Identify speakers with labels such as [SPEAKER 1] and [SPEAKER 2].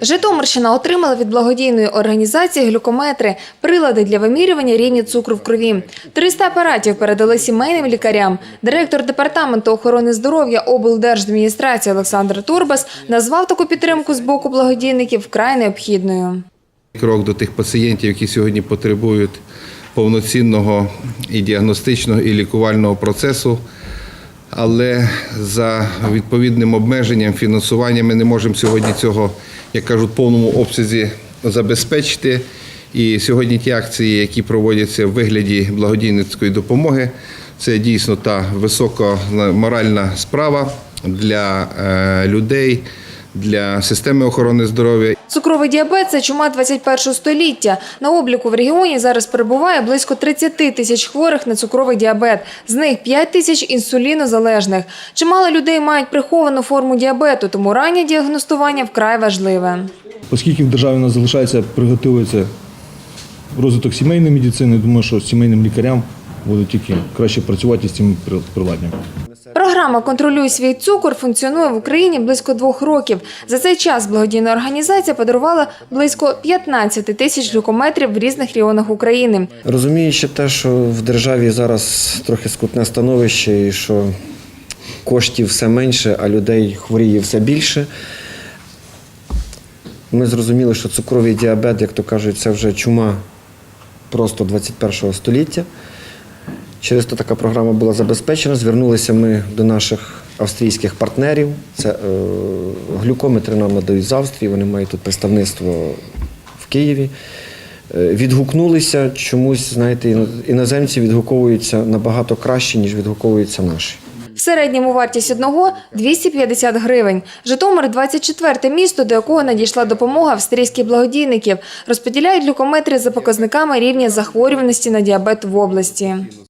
[SPEAKER 1] Житомирщина отримала від благодійної організації глюкометри – прилади для вимірювання рівня цукру в крові. 300 апаратів передали сімейним лікарям. Директор департаменту охорони здоров'я облдержадміністрації Олександр Турбас назвав таку підтримку з боку благодійників вкрай необхідною.
[SPEAKER 2] крок до тих пацієнтів, які сьогодні потребують повноцінного і діагностичного, і лікувального процесу. Але за відповідним обмеженням фінансування ми не можемо сьогодні цього, як кажуть, в повному обсязі забезпечити. І сьогодні ті акції, які проводяться в вигляді благодійницької допомоги, це дійсно та високоморальна справа для е, людей, для системи охорони здоров'я
[SPEAKER 1] Цукровий діабет – це чума 21 століття. На обліку в регіоні зараз перебуває близько 30 тисяч хворих на цукровий діабет. З них 5 тисяч інсулінозалежних. Чимало людей мають приховану форму діабету, тому раннє діагностування вкрай важливе.
[SPEAKER 3] Оскільки в державі у нас залишається, приготується розвиток сімейної медицини, думаю, що сімейним лікарям буде тільки краще працювати з цим приладдям.
[SPEAKER 1] Програма «Контролюй свій цукор» функціонує в Україні близько двох років. За цей час благодійна організація подарувала близько 15 тисяч глюкометрів в різних регіонах України.
[SPEAKER 4] Розуміючи те, що в державі зараз трохи скутне становище і що коштів все менше, а людей хворіє все більше. Ми зрозуміли, що цукровий діабет, як то кажуть, це вже чума просто 21 століття. Через то така програма була забезпечена. Звернулися ми до наших австрійських партнерів. Це е, глюкометри нам надають з Австрії, вони мають тут представництво в Києві. Е, Відгукнулися чомусь, знаєте, іно- іноземці відгуковуються набагато краще, ніж відгуковуються наші.
[SPEAKER 1] В середньому вартість одного – 250 гривень. Житомир – 24 місто, до якого надійшла допомога австрійських благодійників. Розподіляють глюкометри за показниками рівня захворюваності на діабет в області.